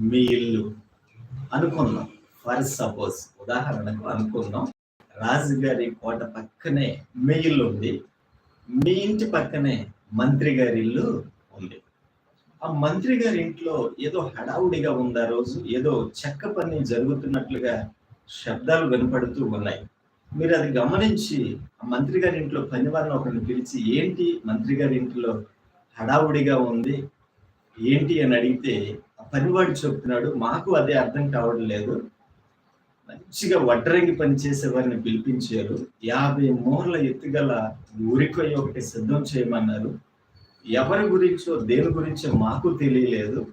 మీ ఇల్లు అనుకున్నాం. For suppose ఉదాహరణకు అనుకున్నాం రాజుగారి కోట పక్కనే మీ ఇల్లు ఉంది. మీ ఇంటి పక్కనే మంత్రి గారి ఇల్లు ఉంది. ఆ మంత్రి గారి ఇంట్లో ఏదో హడావుడిగా ఉంది ఆ రోజు. ఏదో చెక్క పని జరుగుతున్నట్లుగా శబ్దాలు వినపడుతూ ఉన్నాయి. మీరు అది గమనించి ఆ మంత్రి గారి ఇంట్లో పని వారిని ఒకరిని పిలిచి ఏంటి మంత్రి గారి ఇంట్లో హడావుడిగా ఉంది? ఏంటి? అని అడిగితే పనివాడు చెప్తున్నాడు మాకు అదే అర్థం కావడం లేదు. మంచిగా వడ్రంగి పని చేసే వారిని పిలిపించారు. యాభై మూరల ఎత్తుగల ఊరికొయ్య ఒకటి సిద్ధం చేయమన్నారు. ఎవరి గురించో దేని గురించో మాకు తెలియలేదు.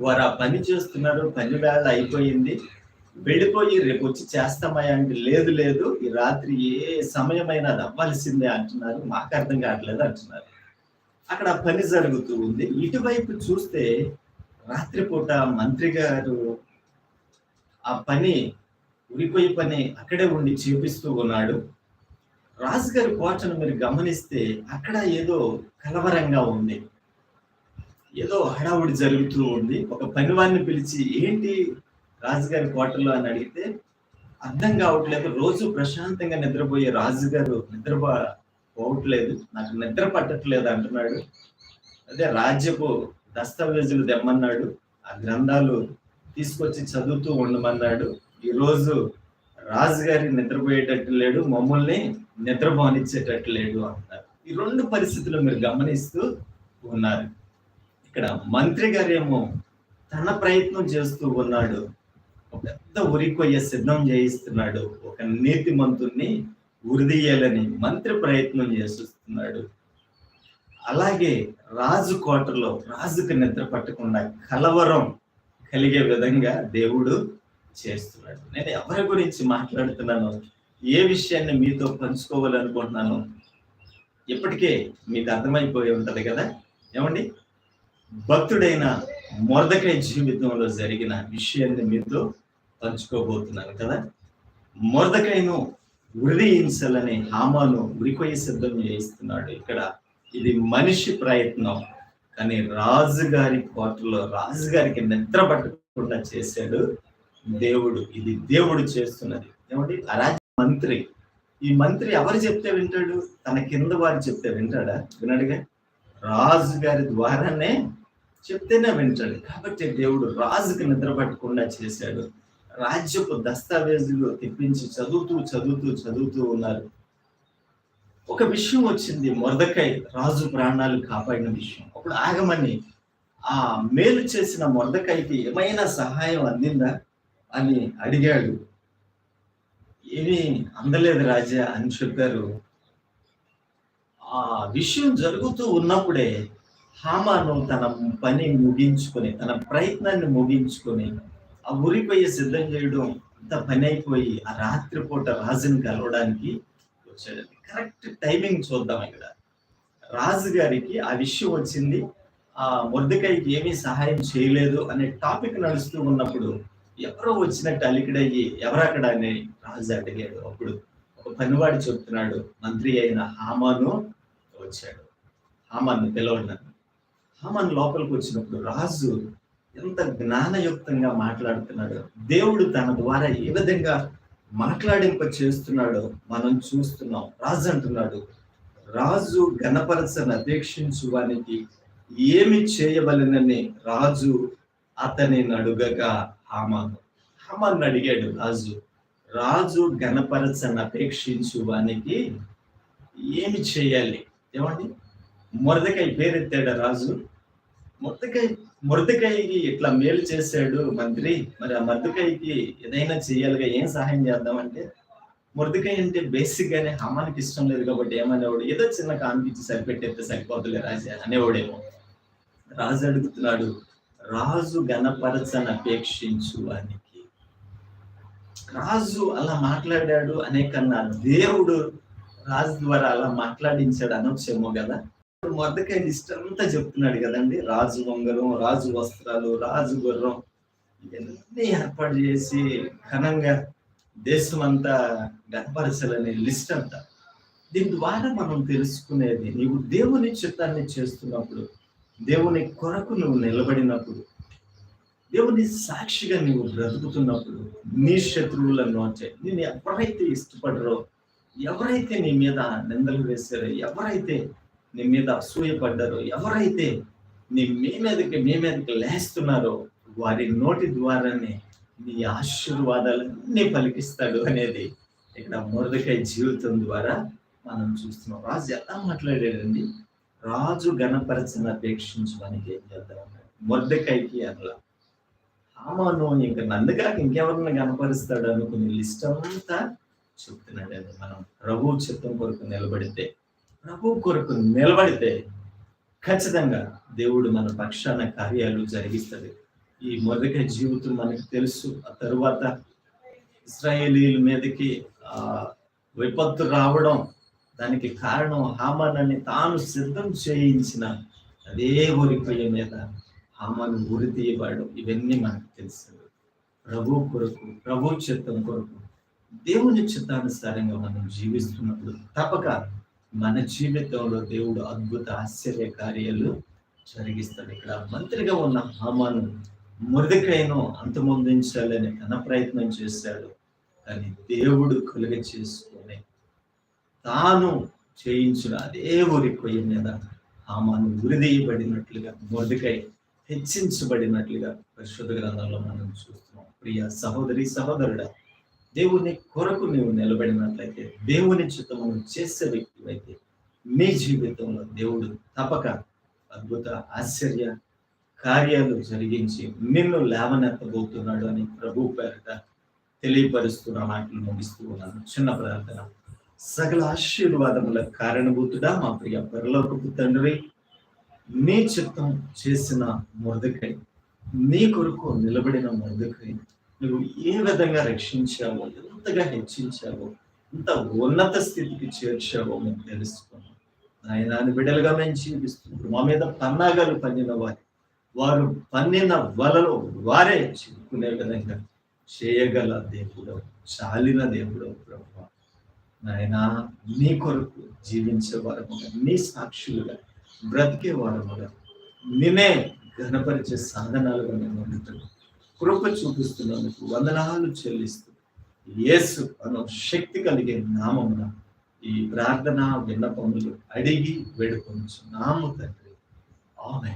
వారు ఆ పని చేస్తున్నారు పని వేళ అయిపోయింది. వెళ్ళిపోయి రేపు వచ్చి చేస్తామయ్యా అంటే లేదు లేదు. ఈ రాత్రి ఏ సమయమైనా అది అవ్వాల్సిందే అంటున్నారు. మాకు అర్థం కావట్లేదు అంటున్నారు. అక్కడ పని జరుగుతూ ఉంది. ఇటువైపు చూస్తే రాత్రిపూట మంత్రి గారు ఆ పని ఉరిపోయి పని అక్కడే ఉండి చూపిస్తూ ఉన్నాడు. రాజుగారి కోటను మీరు గమనిస్తే అక్కడ ఏదో కలవరంగా ఉంది. ఏదో హడావుడి జరుగుతూ ఉంది. ఒక పనివాన్ని పిలిచి ఏంటి రాజుగారి కోటలో అని అడిగితే అర్థం కావట్లేదు. రోజు ప్రశాంతంగా నిద్రపోయే రాజుగారు నిద్రపో పోవట్లేదు. నాకు నిద్ర పట్టట్లేదు అంటున్నాడు. అదే రాజ్యపు దస్తావేజులు తెమ్మన్నాడు. ఆ గ్రంథాలు తీసుకొచ్చి చదువుతూ ఉండమన్నాడు. ఈరోజు రాజుగారి నిద్రపోయేటట్టు లేడు మమ్మల్ని నిద్రపోనిచ్చేటట్టు లేడు అంటున్నారు. ఈ రెండు పరిస్థితులు మీరు గమనిస్తూ ఉన్నారు. ఇక్కడ మంత్రి గారేమో తన ప్రయత్నం చేస్తూ ఉన్నాడు. ఒక పెద్ద ఉరికొయ్య సిద్ధం చేయిస్తున్నాడు. ఒక నీతి మంతుణ్ణి ఉరిదీయాలని మంత్రి ప్రయత్నం చేస్తున్నాడు. అలాగే రాజు కోటలో రాజుకు నిద్ర పట్టకుండా కలవరం కలిగే విధంగా దేవుడు చేస్తున్నాడు. నేను ఎవరి గురించి మాట్లాడుతున్నాను ఏ విషయాన్ని మీతో పంచుకోవాలనుకుంటున్నాను ఇప్పటికే మీకు అర్థమైపోయి ఉంటుంది కదా? ఏమండి? భక్తుడైన మొరదకై జీవితంలో జరిగిన విషయాన్ని మీతో పంచుకోబోతున్నాను కదా? మొరదకైను ఉరిదించాలని హామాను ఉరికొయ్య సిద్ధం చేయిస్తున్నాడు ఇక్కడ ఇది మనిషి ప్రయత్నం కానీ రాజుగారి కోటలో రాజుగారికి నిద్ర పట్టకుండా చేశాడు దేవుడు. ఇది దేవుడు చేస్తున్నది. ఏమంటే అరాజ మంత్రి. ఈ మంత్రి ఎవరు చెప్తే వింటాడు? తన కింద వారు చెప్తే వింటాడా? వినడుగా రాజు గారి ద్వారానే చెప్తేనే వింటాడు. కాబట్టి దేవుడు రాజుకి నిద్ర పట్టకుండా చేశాడు. రాజ్యపు దస్తావేజులు తెప్పించి చదువుతూ చదువుతూ చదువుతూ ఉన్నారు. ఒక విషయం వచ్చింది. మొరదకై రాజు ప్రాణాలు కాపాడిన విషయం. అప్పుడు ఆగమని ఆ మేలు చేసిన మొరదకైకి ఏమైనా సహాయం అందిందా అని అడిగాడు. ఏమీ అందలేదు రాజా అని చెప్పారు. ఆ విషయం జరుగుతూ ఉన్నప్పుడే హామాను తన పని ముగించుకొని తన ప్రయత్నాన్ని ముగించుకొని ఆ ఉరిపోయి సిద్ధం చేయడం అంత పని అయిపోయి ఆ రాత్రిపూట రాజుని కలవడానికి వచ్చాడు కరెక్ట్ టైమింగ్ చూద్దాం ఇక్కడ. రాజు గారికి ఆ విషయం వచ్చింది. ఆ మొర్దకాయకి ఏమీ సహాయం చేయలేదు అనే టాపిక్ నడుస్తూ ఉన్నప్పుడు ఎవరో వచ్చినట్టు అలికిడయ్యి ఎవరక్కడ అని రాజు అడిగాడు. అప్పుడు ఒక పనివాడు చెప్తున్నాడు మంత్రి అయిన హామాను వచ్చాడు. హామాన్ని పిలవన్నాను హామాన్ లోపలికి వచ్చినప్పుడు రాజు ఎంత జ్ఞానయుక్తంగా మాట్లాడుతున్నాడు. దేవుడు తన ద్వారా ఏ విధంగా మాట్లాడింప చేస్తున్నాడో మనం చూస్తున్నాం. రాజు అంటున్నాడు రాజు గణపరచని అపేక్షించు వానికి ఏమి చేయవలనని రాజు అతని నడుగగా హామాను. హామాన్ అడిగాడు రాజు రాజు గణపరచని అపేక్షించు వానికి ఏమి చేయాలి? ఏమండి? మొరదకాయ పేరెత్తాడు రాజు? మొరదకాయ మొరదకాయకి ఇట్లా మేలు చేశాడు మంత్రి. మరి ఆ మర్దకాయకి ఏదైనా చేయాలిగా ఏం సహాయం చేద్దామంటే మురదకాయ అంటే బేసిక్ గానే హమానికి ఇష్టం లేదు కాబట్టి ఏమనేవాడు? ఏదో చిన్న కానిపించి సరిపెట్టేస్తే సరిపోతులే రాజా అనేవాడేమో. రాజు అడుగుతున్నాడు రాజు గణపరచని అపేక్షించు అని రాజు అలా మాట్లాడాడు అనే కన్నా దేవుడు రాజు ద్వారా అలా మాట్లాడించాడు అనొచ్చేమో కదా. ఇప్పుడు మొదకాయ లిస్ట్ అంతా చెప్తున్నాడు కదండి. రాజు వంగరం రాజు వస్త్రాలు రాజు గుర్రం ఇవన్నీ ఏర్పాటు చేసి ఘనంగా దేశం అంతా గణపరచాలనే లిస్ట్ అంతా దీని ద్వారా మనం తెలుసుకునేది నీవు దేవుని చిత్తాన్ని చేస్తున్నప్పుడు దేవుని కొరకు నువ్వు నిలబడినప్పుడు దేవుని సాక్షిగా నీవు బ్రతుకుతున్నప్పుడు నీ శత్రువుల నోచే నేను ఎవరైతే ఇష్టపడరో ఎవరైతే నీ మీద నిందలు వేశారో ఎవరైతే నీ మీద అసూయపడ్డారో ఎవరైతే నీ మీ మీదకి మీ మీదకి లేస్తున్నారో వారి నోటి ద్వారానే నీ ఆశీర్వాదాలన్నీ పలికిస్తాడు అనేది ఇక్కడ మురదకాయ జీవితం ద్వారా మనం చూస్తున్నాం. రాజు ఎలా మాట్లాడాడండి? రాజు గణపరచని అపేక్షించడానికి ఏం చేద్దాం మురదకాయకి అట్లా. హామాను ఇంకా నందుగాక ఇంకెవరిని గణపరుస్తాడు అనుకుని లిస్ట్ అంతా చెప్తున్నాడండి మనం. ప్రభు చిత్తం కొరకు నిలబడితే ప్రభు కొరకు నిలబడితే ఖచ్చితంగా దేవుడు మన పక్షాన కార్యాలు జరిగిస్తుంది. ఈ మొదటి జీవితం మనకు తెలుసు. ఆ తరువాత ఇస్రాయేలీల మీదకి ఆ విపత్తు రావడం దానికి కారణం హామానని అని తాను సిద్ధం చేయించిన అదే ఊరిపోయే మీద హామాను ఉరి తీయబడడం ఇవన్నీ మనకు తెలుసు. ప్రభు కొరకు ప్రభు చిత్తం కొరకు దేవుని చిత్తానుసారంగా మనం జీవిస్తున్నప్పుడు తప్పక మన జీవితంలో దేవుడు అద్భుత ఆశ్చర్య కార్యాలు జరిగిస్తాడు. ఇక్కడ మంత్రిగా ఉన్న హామాను మురదకైను అంతమొందించాలని తన ప్రయత్నం చేశాడు. కానీ దేవుడు కలుగ చేసుకొని తాను చేయించిన అదే ఊరి కొయ్య మీద హామాను ఉరిదీయబడినట్లుగా మొదకై హెచ్చించబడినట్లుగా పరిశుద్ధ గ్రంథంలో మనం చూస్తున్నాం. ప్రియ సహోదరి సహోదరుడా దేవుని కొరకు నీవు నిలబడినట్లయితే దేవుని చిత్తమును చేసే వ్యక్తివైతే మీ జీవితంలో దేవుడు తప్పక అద్భుత ఆశ్చర్య కార్యాలు జరిగించి నిన్ను లేవనెత్తబోతున్నాడు అని ప్రభు పేరిట తెలియపరుస్తున్న మాటలు ముగిస్తూ ఉన్నాను. చిన్న ప్రార్థన. సకల ఆశీర్వాదముల కారణభూతుడా మా ప్రియ పరలోకపు తండ్రి నీ చిత్తం చేసిన మురదకై నీ కొరకు నిలబడిన మురదకై నువ్వు ఏ విధంగా రక్షించావో ఎంతగా హెచ్చించావో ఎంత ఉన్నత స్థితికి చేర్చావో మేము తెలుసుకున్నాం. ఆయన బిడ్డలుగా మేము జీవిస్తున్నాం. మా మీద పన్నాగాలు పన్నిన వారి వారు పన్నిన వలలో వారే చిక్కునే విధంగా చేయగల దేవుడు చాలిన దేవుడు ప్రభు. నాయన నీ కొరకు జీవించే వారముగా నీ సాక్షులుగా బ్రతికే వారముగా నిన్నే ఘనపరిచే సాధనాలుగా నేను ఉంటున్నాం. కృప చూపిస్తున్నందుకు వందనాలు చెల్లిస్తూ యేసు అను శక్తి కలిగే నామమున ఈ ప్రార్థన విన్నపములు అడిగి వేడుకొని నాము తండ్రి. ఆమె